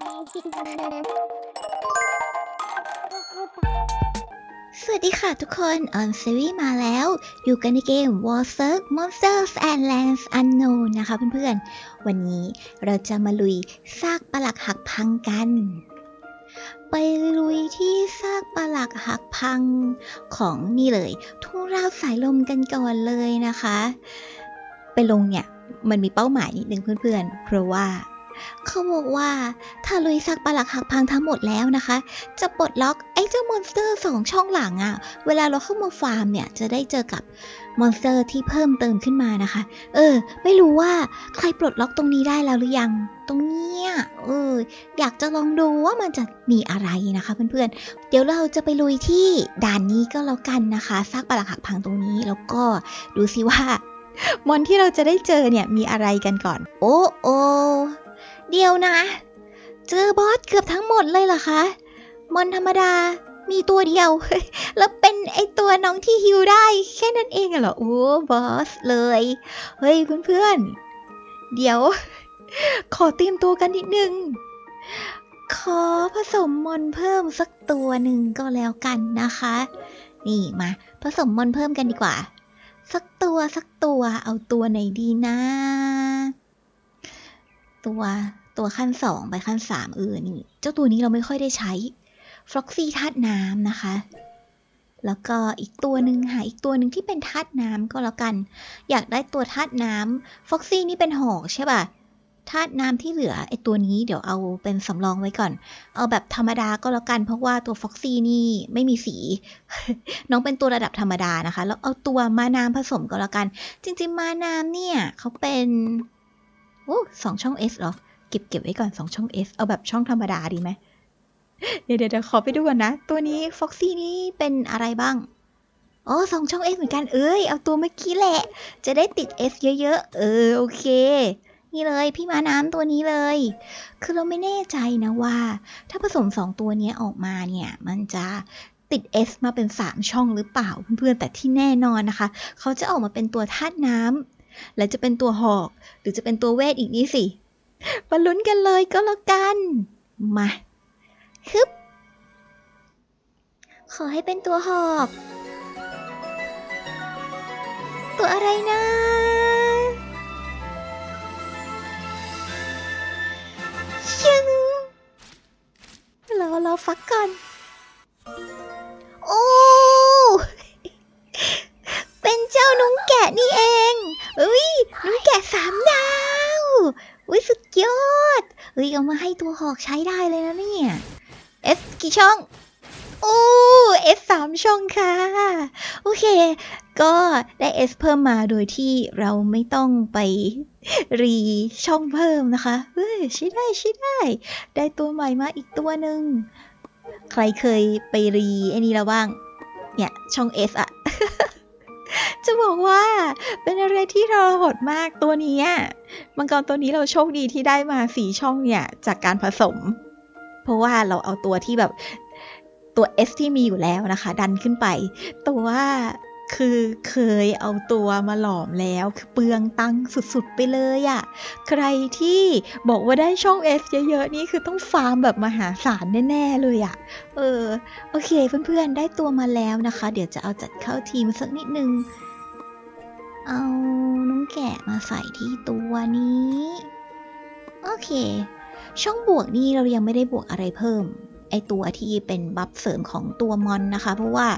สวัสดีค่ะทุกคนออนซีรีส์มาแล้ว อยู่กันในเกม War s e r Monsters and Lands Unknown นะคะเพื่อนๆ วันนี้เราจะมาลุยซากปลักหักพังกัน ไปลุยที่ซากปลักหักพังของนี่เลย ทุ่งราบสายลมกันก่อนเลยนะคะ ไปลงเนี่ย มันมีเป้าหมายนิดนึงเพื่อนๆ เพราะว่า เขาบอกว่าถ้าลุยซากปลักหักพังทั้งหมดแล้วนะคะ จะปลดล็อกไอ้เจ้ามอนสเตอร์สองช่องหลังอะ่ะ เวลาเราเข้ามาฟาร์มเนี่ยจะได้เจอกับมอนสเตอร์ที่เพิ่มเติมขึ้นมานะคะ เออ ไม่รู้ว่าใครปลดล็อกตรงนี้ได้แล้วหรือยัง ตรงเนี้ย เออ อยากจะลองดูว่ามันจะมีอะไรนะคะเพื่อนๆ เดี๋ยวเราจะไปลุยที่ด่านนี้ก็แล้วกันนะคะซากปลักหักพังตรงนี้แล้วก็ดูซิว่ามอนที่เราจะได้เจอเนี่ยมีอะไรกันก่อน โอ้โอ เดียวนะ เจอบอสเกือบทั้งหมดเลยเหรอคะ มอนธรรมดามีตัวเดียว แล้วเป็นไอตัวน้องที่ฮิวได้แค่นั้นเองเหรอ โอ้บอสเลย เฮ้ยเพื่อนๆ เดี๋ยว ขอเตรียมตัวกันนิดนึง ขอผสมมอนเพิ่มสักตัวหนึ่งก็แล้วกันนะคะ นี่มา ผสมมอนเพิ่มกันดีกว่า สักตัวสักตัวเอาตัวไหนดีนะ ตัว ตัวขั้นสองไปขั้นสามเออนี่ เจ้าตัวนี้เราไม่ค่อยได้ใช้ฟล็อกซี่ธาตุน้ำนะคะ แล้วก็อีกตัวหนึ่งหาอีกตัวหนึ่งที่เป็นธาตุน้ำก็แล้วกัน อยากได้ตัวธาตุน้ำฟ็อกซี่นี่เป็นหอกใช่ป่ะธาตุน้ำที่เหลือไอตัวนี้เดี๋ยวเอาเป็นสำรองไว้ก่อน เอาแบบธรรมดาก็แล้วกัน เพราะว่าตัวฟ็อกซี่นี่ไม่มีสี น้องเป็นตัวระดับธรรมดานะคะ แล้วเอาตัวมาน้ำผสมก็แล้วกัน จริงๆ มาน้ำเนี่ยเขาเป็นโอ้สองช่อง S เหรอ เก็บเก็บไว้ก่อนสองช่อง S เอาแบบช่องธรรมดาดีไหม เดี๋ยวเดี๋ยวขอไปดูก่อนนะ ตัวนี้ฟ็อกซี่นี่เป็นอะไรบ้าง อ๋อสองช่อง S เหมือนกัน เอ้ย เอาตัวเมื่อกี้แหละ จะได้ติด S เยอะๆ เออ โอเค นี่เลยพี่มาน้ำตัวนี้เลย คือเราไม่แน่ใจนะว่า ถ้าผสมสองตัวนี้ออกมาเนี่ย มันจะติด S มาเป็น 3 ช่องหรือเปล่าเพื่อนๆแต่ที่แน่นอนนะคะ เขาจะออกมาเป็นตัวธาตุน้ำและจะเป็นตัวหอก หรือจะเป็นตัวเวทอีกนี่สิ มาลุ้นกันเลยก็แล้วกัน มาฮึบ ขอให้เป็นตัวหอกตัวอะไรนะชึงรอรอฟักก่อน โอ้ เป็นเจ้านุ้งแกะนี่เองเอ้ยนุ้งแกะสามดาว อุ้ยสุดยอดเฮ้ยเอามาให้ตัวหอกใช้ได้เลยนะเนี่ย S กี่ช่องโอ้ S สามช่องค่ะ โอเค ก็ได้ S เพิ่มมาโดยที่เราไม่ต้องไปรีช่องเพิ่มนะคะ เฮ้ยใช้ได้ใช้ได้ ได้ตัวใหม่มาอีกตัวหนึ่ง ใครเคยไปรีไอ้นี่แล้วบ้าง เนี่ย ช่อง S อะ จะบอกว่าเป็นอะไรที่ทรหดมากตัวนี้มังกรตัวนี้เราโชคดีที่ได้มาสีช่องเนี่ย จากการผสม เพราะว่าเราเอาตัวที่แบบตัว S ที่มีอยู่แล้วนะคะ ดันขึ้นไป แต่ว่า คือเคยเอาตัวมาหลอมแล้วคือเปลืองตังค์สุดๆไปเลยอะ่ะ ใครที่บอกว่าได้ช่อง S เยอะๆนี่คือต้องฟาร์มแบบมหาศาลแน่ๆเลยอะ่ะ เออ โอเคเพื่อนๆได้ตัวมาแล้วนะคะ เดี๋ยวจะเอาจัดเข้าทีมสักนิดนึง เอาน้องแกะมาใส่ที่ตัวนี้ โอเค ช่องบวกนี่เรายังไม่ได้บวกอะไรเพิ่ม ไอตัวที่เป็นบัฟเสริมของตัวมอนนะคะ เพราะว่า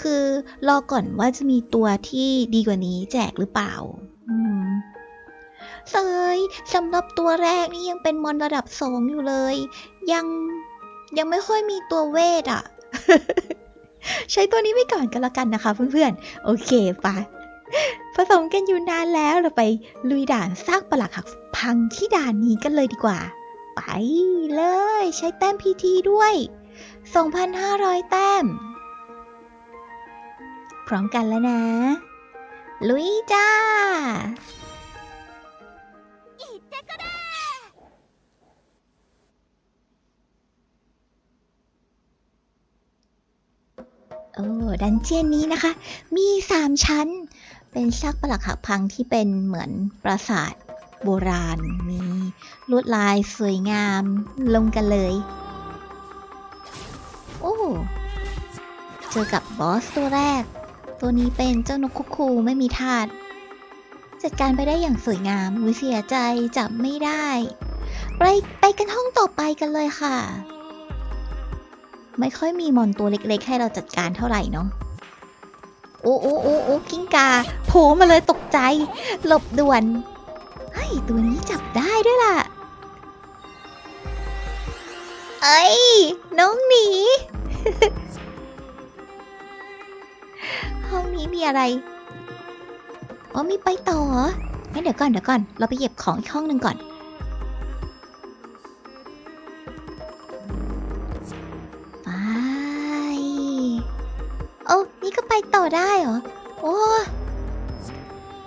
คือรอก่อนว่าจะมีตัวที่ดีกว่านี้แจกหรือเปล่าเซยสำหรับตัวแรกนี่ยังเป็นมอนระดับสองอยู่เลย ยังยังไม่ค่อยมีตัวเวทอะ่ะ ใช้ตัวนี้ไว้ก่อนก็แล้วกันนะคะเพื่อนๆ โอเคไปผสมกันอยู่นานแล้วเราไปลุยด่านซากปลักหักพังที่ด่านนี้กันเลยดีกว่า ไปเลย ใช้แต้ม PT ด้วย 2,500 แต้ม พร้อมกันแล้วนะ ลุยจ้าโอ้ดันเจียนนี้นะคะ มี 3 ชั้น เป็นซากปลักหักพังที่เป็นเหมือนปราสาท โบราณมีลวดลายสวยงาม ลงกันเลย โอ้เจอกับบอสตัวแรก ตัวนี้เป็นเจ้านกคุกคูไม่มีทาสจัดการไปได้อย่างสวยงามวิเสียใจจับไม่ได้ ไปไปกันห้องต่อไปกันเลยค่ะ ไม่ค่อยมีมอนตัวเล็กๆ ให้เราจัดการเท่าไหร่เนาะโอ้โอ้โอ้โอ้กิ้งกาโผล่มาเลยตกใจ หลบด่วน เฮ้ย ตัวนี้จับได้ด้วยล่ะ เอ้ย น้องหนี ห้องนี้มีอะไร อ๋อมีไปต่อเหรองั้นเดี๋ยวก่อนเดี๋ยวก่อน เราไปเก็บของอีกห้องหนึ่งก่อน ไป โอ้นี่ก็ไปต่อได้เหรอ โอ้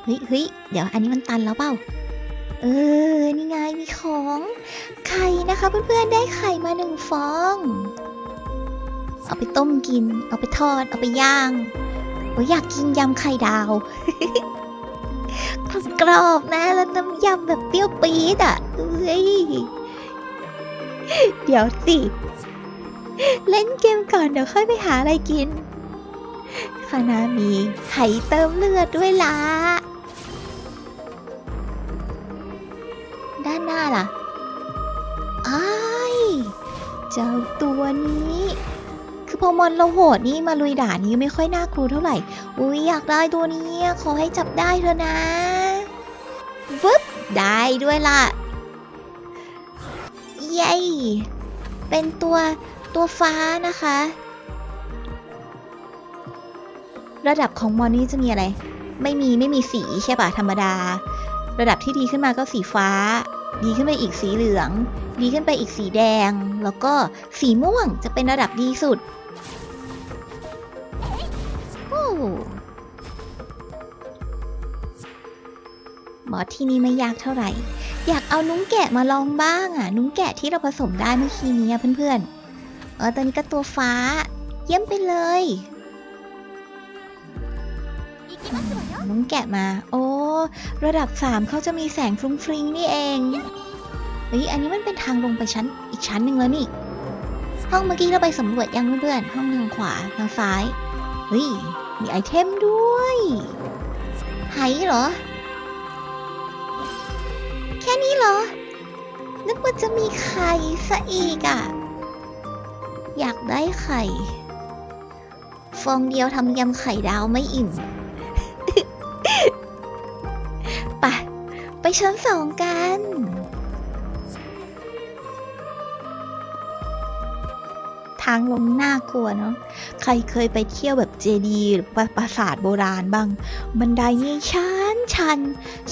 เฮ้ยเฮ้ยเดี๋ยวอันนี้มันตันแล้วเปล่า เออ นี่ไงมีของ ไข่นะคะเพื่อนๆ ได้ไข่มาหนึ่งฟอง เอาไปต้มกิน เอาไปทอด เอาไปย่างโอ้ยอยากกินยำไข่ดาวกรอบนะ แล้วน้ำยำแบบเปรี้ยวปี๊ดอะเอ้ย เดี๋ยวสิ เล่นเกมก่อนเดี๋ยวค่อยไปหาอะไรกินคานามีไข่เติมเลือดด้วยล่ะ ด้านหน้าล่ะอ้ายเจ้าตัวนี้ คือพอมอนเราโหดนี่มาลุยด่านนี้ไม่ค่อยน่ากลัวเท่าไหร่ อุ้ยอยากได้ตัวนี้อะขอให้จับได้เถอะนะวึบได้ด้วยล่ะ เย้เป็นตัวตัวฟ้านะคะ ระดับของมอนนี่จะมีอะไร ไม่มีไม่มีสีใช่ปะธรรมดา ระดับที่ดีขึ้นมาก็สีฟ้า ดีขึ้นไปอีกสีเหลือง ดีขึ้นไปอีกสีแดง แล้วก็สีม่วงจะเป็นระดับดีสุดโอ้บอสที่นี่ไม่ยากเท่าไหร่ อยากเอานุ้งแกะมาลองบ้างอะ นุ้งแกะที่เราผสมได้เมื่อกี้นี้เพื่อนๆ เออตัวนี้ก็ตัวฟ้า เยี่ยมไปเลย นุ้งแกะมา โอ้ ระดับ 3 เขาจะมีแสงฟรุ้งฟริ้งนี่เอง เฮ้ย อันนี้มันเป็นทางลงไปชั้นอีกชั้นหนึ่งแล้วนี่ ห้องเมื่อกี้เราไปสำรวจยังเพื่อนห้องทางขวาทางซ้าย เฮ้ย มีไอเทมด้วยไหเหรอ แค่นี้เหรอ นึกว่าจะมีไข่ซะอีกอะอยากได้ไข่ ฟองเดียวทำยำไข่ดาวไม่อิ่ม ไปชั้นสองกัน ทางลงน่ากลัวเนาะ ใครเคยไปเที่ยวแบบเจดีย์หรือปราปราสาทโบราณบ้าง บันไดนี่ชันชัน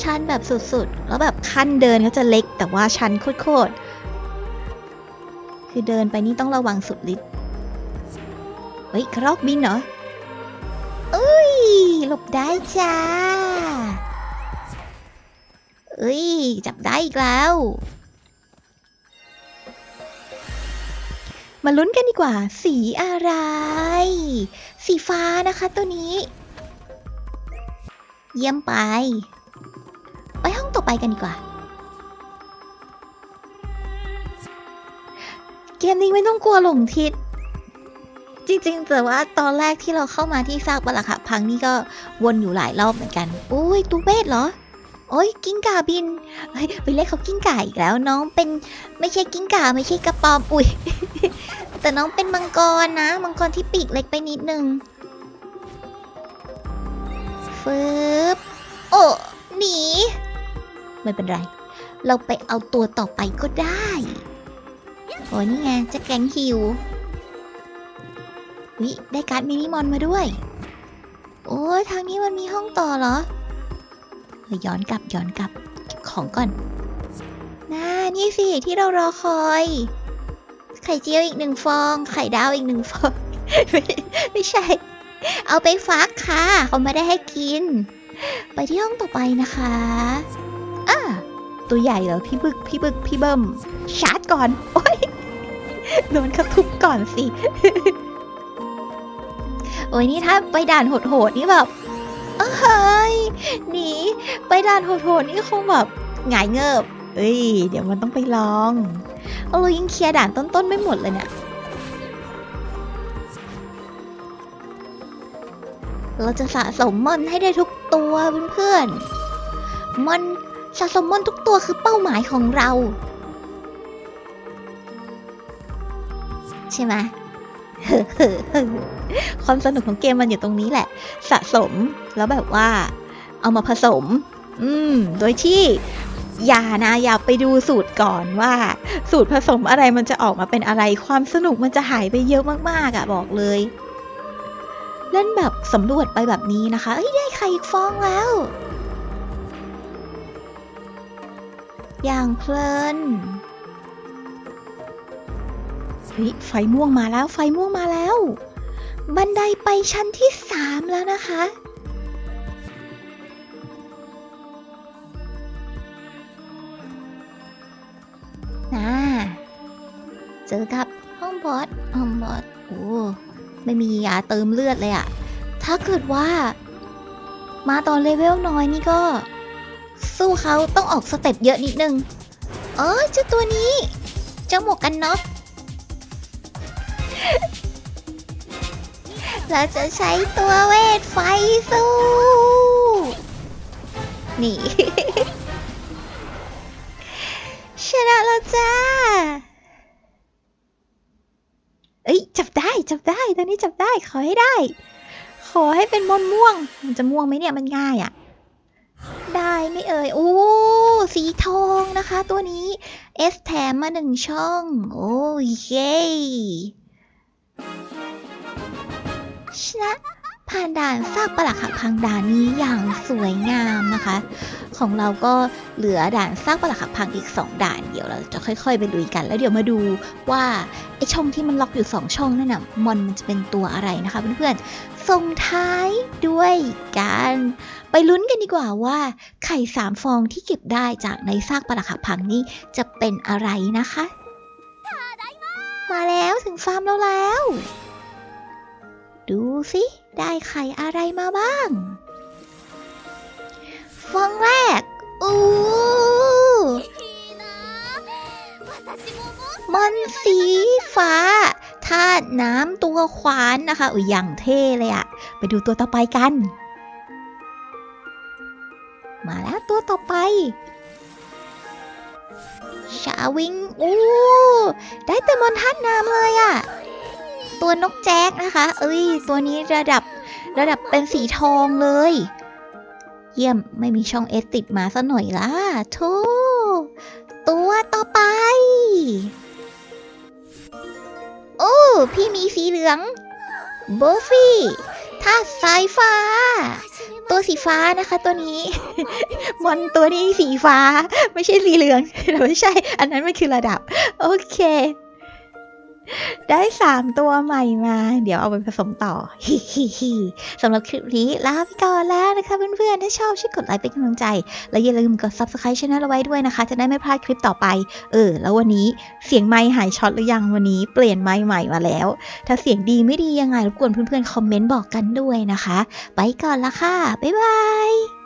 ชันแบบสุดๆ แล้วแบบขั้นเดินก็จะเล็กแต่ว่าชันโคตรๆ คือเดินไปนี่ต้องระวังสุดฤทธิ์ เฮ้ยกระรอกบินเหรออุ้ย หลบได้จ้า อ้ย จับได้อีกแล้ว มาลุ้นกันดีกว่า สีอะไร สีฟ้านะคะตัวนี้ เยี่ยมไป ไปห้องต่อไปกันดีกว่า เกมนี้ไม่ต้องกลัวหลงทิศจริงๆแต่ว่าตอนแรกที่เราเข้ามาที่ซากปรักหักพังนี่ก็วนอยู่หลายรอบเหมือนกัน อุ้ยตูเวทเหรอ โอ้ยกิ้งก่าบินไปเรียกเขากิ้งก่าอีกแล้วน้องเป็นไม่ใช่กิ้งก่าไม่ใช่กระปอมอุ้ยแต่น้องเป็นมังกรนะ มังกรที่ปีกเล็กไปนิดนึงฟึบโอ้หนี ไม่เป็นไร เราไปเอาตัวต่อไปก็ได้โอ้นี่ไงจะแกงฮิววิได้การ์ดมินิมอนมาด้วย โอ้ทางนี้มันมีห้องต่อเหรอ ย้อนกลับย้อนกลับเก็บของก่อนน่านี่สิที่เรารอคอย ไข่เจียวอีกหนึ่งฟอง ไข่ดาวอีกหนึ่งฟอง ไม่ไม่ใช่ เอาไปฟักค่ะเขาไม่ได้ให้กิน ไปที่ห้องต่อไปนะคะอ่าตัวใหญ่เหรอพี่บึกพี่บึกพี่เบิ้มชาร์จก่อน โอ้ยโดนเขาทุบก่อนสิ โอ้ยนี่ถ้าไปด่านโหดๆนี่แบบ เอ้ยหนีไปด่านโหดๆนี่คงแบบหงายเงิบ เอ้ย เดี๋ยวมันต้องไปลองเอาเรายังเคลียร์ด่านต้นๆไม่หมดเลยเนี่ย เราจะสะสมมอนให้ได้ทุกตัวเพื่อนๆมอนสะสมมอนทุกตัวคือเป้าหมายของเรา ใช่ไหม ความสนุกของเกมมันอยู่ตรงนี้แหละ สะสมแล้วแบบว่า เอามาผสม อืม โดยที่อย่านะอย่าไปดูสูตรก่อนว่า สูตรผสมอะไรมันจะออกมาเป็นอะไร ความสนุกมันจะหายไปเยอะมากๆอะ่ะบอกเลย เล่นแบบสำรวจไปแบบนี้นะคะ เอ้ยได้ไข่อีกฟองแล้ว อย่างเพลิน เฮ้ยไฟม่วงมาแล้วไฟม่วงมาแล้ว บันไดไปชั้นที่สามแล้วนะคะ น่า เจอกับห้องบอสห้องบอสโอ้ไม่มียาเติมเลือดเลยอะถ้าเกิดว่า มาตอนเลเวลน้อยนี่ก็ สู้เขาต้องออกสเต็ปเยอะนิดนึง เออเจ้าตัวนี้ เจ้าหมวกกันน็อก เราจะใช้ตัวเวทไฟสู้ นี่ ชนะแล้วจ้า เอ้ย จับได้ จับได้ ตอนนี้จับได้ ขอให้ได้ ขอให้เป็นมนม่วง มันจะม่วงไหมเนี่ย มันง่ายอะ่ะ ได้ไม่เอ่ย โอ้ สีทองนะคะตัวนี้ เอสแถมมาหนึ่งช่อง โอ้เย้ ชนะผ่านด่านซากปลักหักพังด่านนี้อย่างสวยงามนะคะ ของเราก็เหลือด่านซากปลักหักพังอีก 2 ด่านเดี๋ยวเราจะค่อยๆไปลุยกัน แล้วเดี๋ยวมาดูว่าไอช่องที่มันล็อกอยู่ 2 ช่องนั่นน่ะมอนมันจะเป็นตัวอะไรนะคะเพื่อนๆส่งท้ายด้วยการไปลุ้นกันดีกว่าว่า ไข่สามฟองที่เก็บได้จากในซากปลักหักพังนี้จะเป็นอะไรนะคะ มาแล้วถึงฟาร์มเราแล้ว ดูสิได้ไข่อะไรมาบ้าง ฟองแรก อู้มันสีฟ้าธาตุน้ำตัวควานนะคะอุ้ยอย่างเท่เลยอะไปดูตัวต่อไปกัน มาแล้วตัวต่อไปชาวิงอู้ได้แต่มอนทัดน้ำเลยอะ ตัวนกแจ๊กนะคะ เอ้ย ตัวนี้ระดับระดับเป็นสีทองเลย เยี่ยมไม่มีช่องเอสติดมาซะหน่อยล่ะโธ่ตัวต่อไป โอ้ พี่มีสีเหลืองโบฟี่ธาตุสายฟ้า ตัวสีฟ้านะคะตัวนี้ มอนตัวนี้สีฟ้า ไม่ใช่สีเหลืองไม่ใช่ อันนั้นมันคือระดับ โอเค ได้สามตัวใหม่มา เดี๋ยวเอาไปผสมต่อฮิฮิฮิสำหรับคลิปนี้ลาไปก่อนแล้วนะคะเพื่อนๆ ถ้าชอบช่วยกดไลค์เป็นกำลังใจ และอย่าลืมกด subscribe ช่องเอาไว้ด้วยนะคะ จะได้ไม่พลาดคลิปต่อไป เออ แล้ววันนี้เสียงไมค์หายช็อตหรือยังวันนี้เปลี่ยนไมค์ใหม่มาแล้ว ถ้าเสียงดีไม่ดียังไงรบกวนเพื่อนๆคอมเมนต์บอกกันด้วยนะคะ ไปก่อนละค่ะ บ๊ายบาย